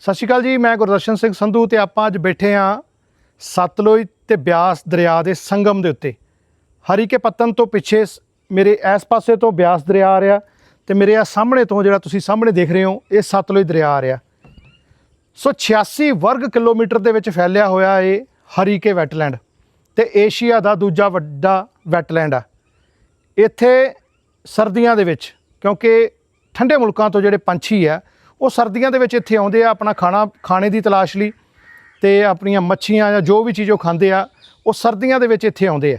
ਸਤਿ ਸ਼੍ਰੀ ਅਕਾਲ ਜੀ, ਮੈਂ ਗੁਰਦਰਸ਼ਨ ਸਿੰਘ ਸੰਧੂ ਤੇ ਆਪਾਂ ਅੱਜ ਬੈਠੇ ਆ ਸਤਲੁਜ ਤੇ ਬਿਆਸ ਦਰਿਆ ਦੇ ਸੰਗਮ ਦੇ ਉੱਤੇ। ਹਰੀ ਕੇ ਪੱਤਨ ਤੋਂ ਪਿੱਛੇ ਸ- ਮੇਰੇ ਇਸ ਪਾਸੇ ਤੋਂ ਬਿਆਸ ਦਰਿਆ ਆ ਰਿਹਾ ਤੇ ਮੇਰੇ ਆ ਸਾਹਮਣੇ ਤੋਂ ਜਿਹੜਾ ਤੁਸੀਂ ਸਾਹਮਣੇ ਦੇਖ ਰਹੇ ਹੋ, ਇਹ ਸਤਲੁਜ ਦਰਿਆ ਆ ਰਿਹਾ। ਸੋ 86 ਵਰਗ ਕਿਲੋਮੀਟਰ ਦੇ ਵਿੱਚ ਫੈਲਿਆ ਹੋਇਆ ਇਹ ਹਰੀਕੇ ਵੈਟਲੈਂਡ ਤੇ ਏਸ਼ੀਆ ਦਾ ਦੂਜਾ ਵੱਡਾ ਵੈਟਲੈਂਡ ਆ। ਇੱਥੇ ਸਰਦੀਆਂ ਦੇ ਵਿੱਚ, ਕਿਉਂਕਿ ਠੰਡੇ ਮੁਲਕਾਂ ਤੋਂ ਜਿਹੜੇ ਪੰਛੀ ਆ ਉਹ ਸਰਦੀਆਂ ਦੇ ਵਿੱਚ ਇੱਥੇ ਆਉਂਦੇ ਆ ਆਪਣਾ ਖਾਣਾ, ਖਾਣੇ ਦੀ ਤਲਾਸ਼ ਲਈ ਤੇ ਆਪਣੀਆਂ ਮੱਛੀਆਂ ਜਾਂ ਜੋ ਵੀ ਚੀਜ਼ ਉਹ ਖਾਂਦੇ ਆ, ਉਹ ਸਰਦੀਆਂ ਦੇ ਵਿੱਚ ਇੱਥੇ ਆਉਂਦੇ ਆ।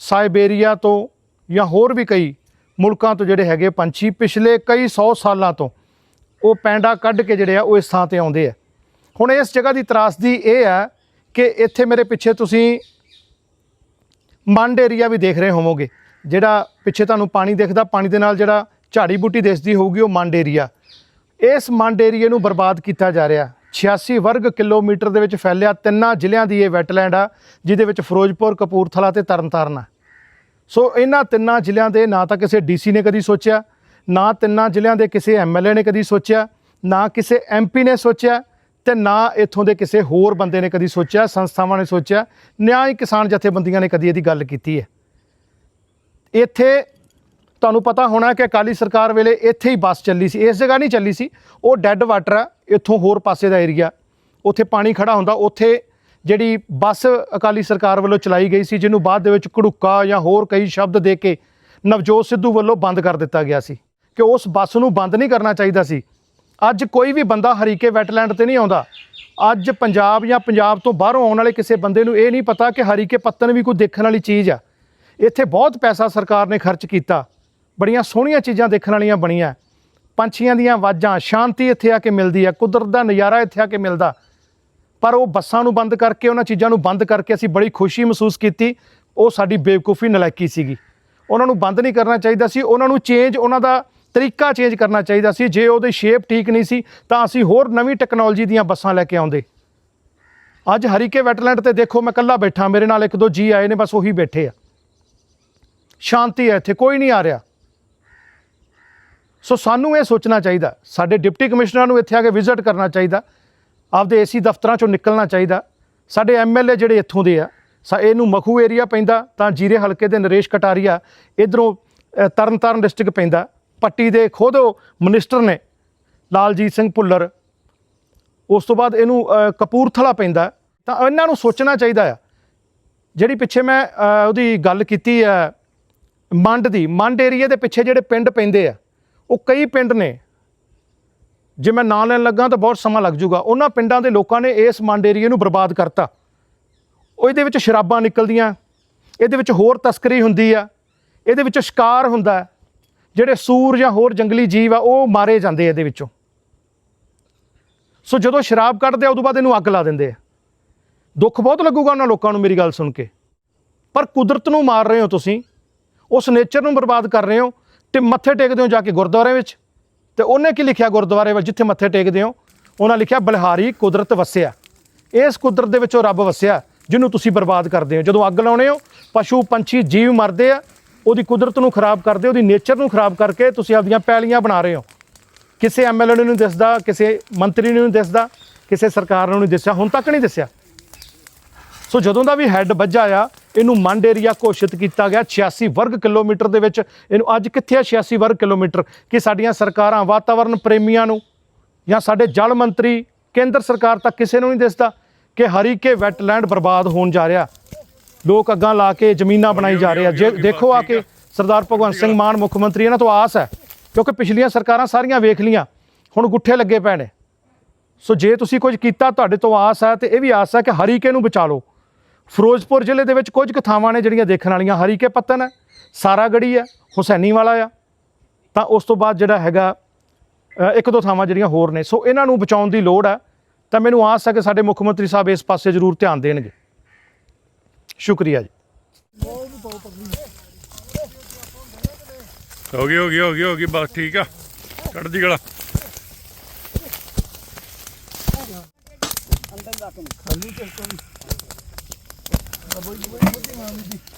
ਸਾਈਬੇਰੀਆ ਤੋਂ ਜਾਂ ਹੋਰ ਵੀ ਕਈ ਮੁਲਕਾਂ ਤੋਂ ਜਿਹੜੇ ਹੈਗੇ ਪੰਛੀ, ਪਿਛਲੇ ਕਈ 100 ਸਾਲਾਂ ਤੋਂ ਉਹ ਪੈਂਡਾ ਕੱਢ ਕੇ ਜਿਹੜੇ ਆ ਉਹ ਇਸ ਥਾਂ ਤੇ ਆਉਂਦੇ ਆ। ਹੁਣ ਇਸ ਜਗ੍ਹਾ ਦੀ ਤਰਾਸਦੀ ਇਹ ਆ ਕਿ ਇੱਥੇ ਮੇਰੇ ਪਿੱਛੇ ਤੁਸੀਂ ਮੰਡ ਏਰੀਆ ਵੀ ਦੇਖ ਰਹੇ ਹੋਵੋਗੇ, ਜਿਹੜਾ ਪਿੱਛੇ ਤੁਹਾਨੂੰ ਪਾਣੀ ਦਿਖਦਾ, ਪਾਣੀ ਦੇ ਨਾਲ ਜਿਹੜਾ ਝਾੜੀ ਬੂਟੀ ਦਿਸਦੀ ਹੋਊਗੀ, ਉਹ ਮੰਡ ਏਰੀਆ। ਇਸ ਮੰਡ ਏਰੀਏ ਨੂੰ ਬਰਬਾਦ ਕੀਤਾ ਜਾ ਰਿਹਾ। 86 ਵਰਗ ਕਿਲੋਮੀਟਰ ਦੇ ਵਿੱਚ ਫੈਲਿਆ ਤਿੰਨਾਂ ਜ਼ਿਲ੍ਹਿਆਂ ਦੀ ਇਹ ਵੈਟਲੈਂਡ ਆ, ਜਿਹਦੇ ਵਿੱਚ ਫਿਰੋਜ਼ਪੁਰ, ਕਪੂਰਥਲਾ ਤੇ ਤਰਨਤਾਰਨ ਆ। ਸੋ ਇਹਨਾਂ ਤਿੰਨਾਂ ਜ਼ਿਲ੍ਹਿਆਂ ਦੇ ਨਾ ਤਾਂ ਕਿਸੇ ਡੀਸੀ ਨੇ ਕਦੀ ਸੋਚਿਆ, ਨਾ ਤਿੰਨਾਂ ਜ਼ਿਲ੍ਹਿਆਂ ਦੇ ਕਿਸੇ ਐਮਐਲਏ ਨੇ ਕਦੀ ਸੋਚਿਆ, ਨਾ ਕਿਸੇ ਐਮਪੀ ਨੇ ਸੋਚਿਆ ਤੇ ਨਾ ਇੱਥੋਂ ਦੇ ਕਿਸੇ ਹੋਰ ਬੰਦੇ ਨੇ ਕਦੀ ਸੋਚਿਆ, ਸੰਸਥਾਵਾਂ ਨੇ ਸੋਚਿਆ, ਨਿਆਂ ਕਿਸਾਨ ਜਥੇਬੰਦੀਆਂ ਨੇ ਕਦੀ ਇਹਦੀ ਗੱਲ ਕੀਤੀ ਹੈ। ਇੱਥੇ ਤੁਹਾਨੂੰ ਪਤਾ ਹੋਣਾ ਕਿ ਅਕਾਲੀ ਸਰਕਾਰ ਵੇਲੇ ਇੱਥੇ ਹੀ ਬੱਸ ਚੱਲੀ ਸੀ, ਇਸ ਜਗ੍ਹਾ ਨਹੀਂ ਚੱਲੀ ਸੀ। ਉਹ ਡੈੱਡ ਵਾਟਰ ਆ, ਇੱਥੋਂ ਹੋਰ ਪਾਸੇ ਦਾ ਏਰੀਆ। ਉੱਥੇ ਪਾਣੀ ਖੜਾ ਹੁੰਦਾ, ਉੱਥੇ ਜਿਹੜੀ ਬੱਸ ਅਕਾਲੀ ਸਰਕਾਰ ਵੱਲੋਂ ਚਲਾਈ ਗਈ ਸੀ, ਜਿਹਨੂੰ ਬਾਅਦ ਦੇ ਵਿੱਚ ਘੜੁੱਕਾ ਜਾਂ ਹੋਰ ਕਈ ਸ਼ਬਦ ਦੇ ਕੇ ਨਵਜੋਤ ਸਿੱਧੂ ਵੱਲੋਂ ਬੰਦ ਕਰ ਦਿੱਤਾ ਗਿਆ ਸੀ ਕਿ ਉਸ ਬੱਸ ਨੂੰ ਬੰਦ ਨਹੀਂ ਕਰਨਾ ਚਾਹੀਦਾ ਸੀ। ਅੱਜ ਕੋਈ ਵੀ ਬੰਦਾ ਹਰੀਕੇ ਵੈਟਲੈਂਡ ਤੇ ਨਹੀਂ ਆਉਂਦਾ। ਅੱਜ ਪੰਜਾਬ ਜਾਂ ਪੰਜਾਬ ਤੋਂ ਬਾਹਰੋਂ ਆਉਣ ਵਾਲੇ ਕਿਸੇ ਬੰਦੇ ਨੂੰ ਇਹ ਨਹੀਂ ਪਤਾ ਕਿ ਹਰੀਕੇ ਪੱਤਨ ਵੀ ਕੋਈ ਦੇਖਣ ਵਾਲੀ ਚੀਜ਼ ਆ। ਇੱਥੇ ਬਹੁਤ ਪੈਸਾ ਸਰਕਾਰ ਨੇ ਖਰਚ ਕੀਤਾ। ਬੜੀਆਂ ਸੋਹਣੀਆਂ ਚੀਜ਼ਾਂ ਦੇਖਣ ਵਾਲੀਆਂ ਬਣੀਆਂ। ਪੰਛੀਆਂ ਦੀਆਂ ਆਵਾਜ਼ਾਂ, ਸ਼ਾਂਤੀ ਇੱਥੇ ਆ ਕੇ ਮਿਲਦੀ ਹੈ ਕੁਦਰਤ ਦਾ ਨਜ਼ਾਰਾ ਇੱਥੇ ਆ ਕੇ ਮਿਲਦਾ। ਪਰ ਉਹ ਬੱਸਾਂ ਨੂੰ ਬੰਦ ਕਰਕੇ, ਉਹਨਾਂ ਚੀਜ਼ਾਂ ਨੂੰ ਬੰਦ ਕਰਕੇ ਅਸੀਂ ਬੜੀ ਖੁਸ਼ੀ ਮਹਿਸੂਸ ਕੀਤੀ। ਉਹ ਸਾਡੀ ਬੇਵਕੂਫੀ, ਨਲਾਇਕੀ ਸੀਗੀ। ਉਹਨਾਂ ਨੂੰ ਬੰਦ ਨਹੀਂ ਕਰਨਾ ਚਾਹੀਦਾ ਸੀ, ਉਹਨਾਂ ਨੂੰ ਚੇਂਜ ਉਹਨਾਂ ਦਾ ਤਰੀਕਾ ਚੇਂਜ ਕਰਨਾ ਚਾਹੀਦਾ ਸੀ। ਜੇ ਉਹਦੀ ਸ਼ੇਪ ਠੀਕ ਨਹੀਂ ਸੀ, ਤਾਂ ਅਸੀਂ ਹੋਰ ਨਵੀਂ ਟੈਕਨੋਲੋਜੀ ਦੀਆਂ ਬੱਸਾਂ ਲੈ ਕੇ ਆਉਂਦੇ। ਅੱਜ ਹਰੀਕੇ ਵੈਟਲੈਂਡ ਤੇ ਦੇਖੋ, ਮੈਂ ਇਕੱਲਾ ਬੈਠਾ, ਮੇਰੇ ਨਾਲ ਇੱਕ ਦੋ ਜੀ ਆਏ ਨੇ, ਬਸ ਉਹੀ ਬੈਠੇ ਆ। ਸ਼ਾਂਤੀ ਹੈ ਇੱਥੇ, ਕੋਈ ਨਹੀਂ ਆ ਰਿਹਾ। ਸੋ ਸਾਨੂੰ ਇਹ ਸੋਚਣਾ ਚਾਹੀਦਾ, ਸਾਡੇ ਡਿਪਟੀ ਕਮਿਸ਼ਨਰ ਨੂੰ ਇੱਥੇ ਆ ਕੇ ਵਿਜ਼ਿਟ ਕਰਨਾ ਚਾਹੀਦਾ, ਆਪਦੇ ਏਸੀ ਦਫ਼ਤਰਾਂ ਚੋਂ ਨਿਕਲਣਾ ਚਾਹੀਦਾ, ਸਾਡੇ ਐਮਐਲਏ ਜਿਹੜੇ ਇੱਥੋਂ ਦੇ ਆ, ਸਾ ਇਹਨੂੰ ਮਖੂ ਏਰੀਆ ਪੈਂਦਾ, ਤਾਂ ਜੀਰੇ ਹਲਕੇ ਦੇ ਨਰੇਸ਼ ਕਟਾਰੀਆ ਇਧਰੋਂ ਤਰਨਤਾਰਨ ਡਿਸਟ੍ਰਿਕਟ ਪੈਂਦਾ, ਪੱਟੀ ਦੇ ਖੁਦ ਉਹ ਮਿਨਿਸਟਰ ਨੇ, ਲਾਲਜੀਤ ਸਿੰਘ ਭੁੱਲਰ। ਉਸ ਤੋਂ ਬਾਅਦ ਇਹਨੂੰ ਕਪੂਰਥਲਾ ਪੈਂਦਾ, ਤਾਂ ਇਹਨਾਂ ਨੂੰ ਸੋਚਣਾ ਚਾਹੀਦਾ ਆ। ਜਿਹੜੀ ਪਿੱਛੇ ਮੈਂ ਉਹਦੀ ਗੱਲ ਕੀਤੀ ਆ, ਮੰਡ ਦੀ, ਮੰਡ ਏਰੀਆ ਦੇ ਪਿੱਛੇ ਜਿਹੜੇ ਪਿੰਡ ਪੈਂਦੇ ਆ ਉਹ ਕਈ ਪਿੰਡ ਨੇ। ਜੇ ਮੈਂ ਨਾਂ ਲੈਣ ਲੱਗਾ ਤਾਂ ਬਹੁਤ ਸਮਾਂ ਲੱਗ ਜਾਊਗਾ। ਉਹਨਾਂ ਪਿੰਡਾਂ ਦੇ ਲੋਕਾਂ ਨੇ ਇਸ ਮੰਡ ਏਰੀਏ ਨੂੰ ਬਰਬਾਦ ਕਰਤਾ। ਉਹ ਇਹਦੇ ਵਿੱਚ ਸ਼ਰਾਬਾਂ ਨਿਕਲਦੀਆਂ, ਇਹਦੇ ਵਿੱਚ ਹੋਰ ਤਸਕਰੀ ਹੁੰਦੀ ਆ, ਇਹਦੇ ਵਿੱਚ ਸ਼ਿਕਾਰ ਹੁੰਦਾ ਜਿਹੜੇ ਸੂਰ ਜਾਂ ਹੋਰ ਜੰਗਲੀ ਜੀਵ ਆ, ਉਹ ਮਾਰੇ ਜਾਂਦੇ ਇਹਦੇ ਵਿੱਚੋਂ। ਸੋ ਜਦੋਂ ਸ਼ਰਾਬ ਕੱਢਦੇ ਆ, ਉਦੋਂ ਬਾਅਦ ਇਹਨੂੰ ਅੱਗ ਲਾ ਦਿੰਦੇ ਆ। ਦੁੱਖ ਬਹੁਤ ਲੱਗੂਗਾ ਉਹਨਾਂ ਲੋਕਾਂ ਨੂੰ ਮੇਰੀ ਗੱਲ ਸੁਣ ਕੇ। ਪਰ ਕੁਦਰਤ ਨੂੰ ਮਾਰ ਰਹੇ ਹੋ ਤੁਸੀਂ, ਉਸ ਨੇਚਰ ਨੂੰ ਬਰਬਾਦ ਕਰ ਰਹੇ ਹੋ ਤੇ ਮੱਥੇ ਟੇਕਦੇ ਹੋ ਜਾ ਕੇ ਗੁਰਦੁਆਰੇ ਵਿੱਚ। ਤੇ ਉਹਨੇ ਕੀ ਲਿਖਿਆ ਗੁਰਦੁਆਰੇ ਵਿੱਚ ਜਿੱਥੇ ਮੱਥੇ ਟੇਕਦੇ ਹੋ? ਉਹਨਾਂ ਲਿਖਿਆ, ਬਲਹਾਰੀ ਕੁਦਰਤ ਵਸਿਆ। ਇਸ ਕੁਦਰਤ ਦੇ ਵਿੱਚ ਉਹ ਰੱਬ ਵਸਿਆ, ਜਿਹਨੂੰ ਤੁਸੀਂ ਬਰਬਾਦ ਕਰਦੇ ਹੋ। ਜਦੋਂ ਅੱਗ ਲਾਉਣੇ ਹੋ, ਪਸ਼ੂ, ਪੰਛੀ, ਜੀਵ ਮਰਦੇ ਆ, ਉਹਦੀ ਕੁਦਰਤ ਨੂੰ ਖਰਾਬ ਕਰਦੇ, ਉਹਦੀ ਨੇਚਰ ਨੂੰ ਖਰਾਬ ਕਰਕੇ ਤੁਸੀਂ ਆਪਦੀਆਂ ਪੈਲੀਆਂ ਬਣਾ ਰਹੇ ਹੋ। ਕਿਸੇ ਐਮਐਲਏ ਨੂੰ ਨਹੀਂ ਦਿਸਦਾ, ਕਿਸੇ ਮੰਤਰੀ ਨੂੰ ਨਹੀਂ ਦਿਸਦਾ, ਕਿਸੇ ਸਰਕਾਰ ਨੂੰ ਨਹੀਂ ਦਿਸਿਆ, ਹੁਣ ਤੱਕ ਨਹੀਂ ਦਿਸਿਆ। ਸੋ ਜਦੋਂ ਦਾ ਵੀ ਹੈੱਡ ਵੱਜਾ ਆ ਇਹਨੂੰ ਮੰਡ ਏਰੀਆ ਘੋਸ਼ਿਤ ਕੀਤਾ ਗਿਆ 86 ਵਰਗ ਕਿਲੋਮੀਟਰ ਦੇ ਵਿੱਚ। ਇਹਨੂੰ ਅੱਜ ਕਿੱਥੇ ਆ 86 ਵਰਗ ਕਿਲੋਮੀਟਰ? ਕਿ ਸਾਡੀਆਂ ਸਰਕਾਰਾਂ ਵਾਤਾਵਰਣ ਪ੍ਰੇਮੀਆਂ ਨੂੰ ਜਾਂ ਸਾਡੇ ਜਲ ਮੰਤਰੀ ਕੇਂਦਰ ਸਰਕਾਰ ਤੱਕ ਕਿਸੇ ਨੂੰ ਨਹੀਂ ਦਿਸਦਾ ਕਿ ਹਰੀਕੇ ਵੈਟਲੈਂਡ ਬਰਬਾਦ ਹੋਣ ਜਾ ਰਿਹਾ। ਲੋਕ ਅੱਗਾਂ ਲਾ ਕੇ ਜ਼ਮੀਨਾਂ ਬਣਾਈ ਜਾ ਰਹੇ ਆ। ਜੇ ਦੇਖੋ ਆ ਕੇ ਸਰਦਾਰ ਭਗਵੰਤ ਸਿੰਘ ਮਾਨ ਮੁੱਖ ਮੰਤਰੀ ਇਹਨਾਂ ਤੋਂ ਆਸ ਹੈ ਕਿਉਂਕਿ ਪਿਛਲੀਆਂ ਸਰਕਾਰਾਂ ਸਾਰੀਆਂ ਵੇਖ ਲੀਆਂ ਹੁਣ ਗੁੱਠੇ ਲੱਗੇ ਪਏ ਨੇ। ਸੋ ਜੇ ਤੁਸੀਂ ਕੁਝ ਕੀਤਾ ਤੁਹਾਡੇ ਤੋਂ ਆਸ ਹੈ ਤੇ ਇਹ ਵੀ ਆਸ ਹੈ ਕਿ ਹਰੀਕੇ ਨੂੰ ਬਚਾ ਲਓ। ਫਿਰੋਜ਼ਪੁਰ ਜ਼ਿਲ੍ਹੇ ਦੇ ਵਿੱਚ ਕੁਝ ਕੁ ਥਾਵਾਂ ਨੇ ਜਿਹੜੀਆਂ ਦੇਖਣ ਵਾਲੀਆਂ ਹਰੀਕੇ ਪੱਤਨ ਹੈ ਸਾਰਾਗੜੀ ਆ ਹੁਸੈਨੀ ਵਾਲਾ ਆ। ਤਾਂ ਉਸ ਤੋਂ ਬਾਅਦ ਜਿਹੜਾ ਹੈਗਾ ਇੱਕ ਦੋ ਥਾਵਾਂ ਜਿਹੜੀਆਂ ਹੋਰ ਨੇ। ਸੋ ਇਹਨਾਂ ਨੂੰ ਬਚਾਉਣ ਦੀ ਲੋੜ ਆ ਤਾਂ ਮੈਨੂੰ ਆਸ ਹੈ ਕਿ ਸਾਡੇ ਮੁੱਖ ਮੰਤਰੀ ਸਾਹਿਬ ਇਸ ਪਾਸੇ ਜ਼ਰੂਰ ਧਿਆਨ ਦੇਣਗੇ। ਸ਼ੁਕਰੀਆ ਜੀ। ਹੋ ਗਈ ਹੋ ਗਈ ਹੋ ਗਈ ਹੋ ਗਈ। ਬਸ ਠੀਕ ਆ। ਚੜਦੀ ਗਲਾ। ਅੰਦਰ ਦਾ ਕੰਮ ਖਾਲੀ ਤੇ ਕੋਈ Kaboy-boy, buti nga, hindi.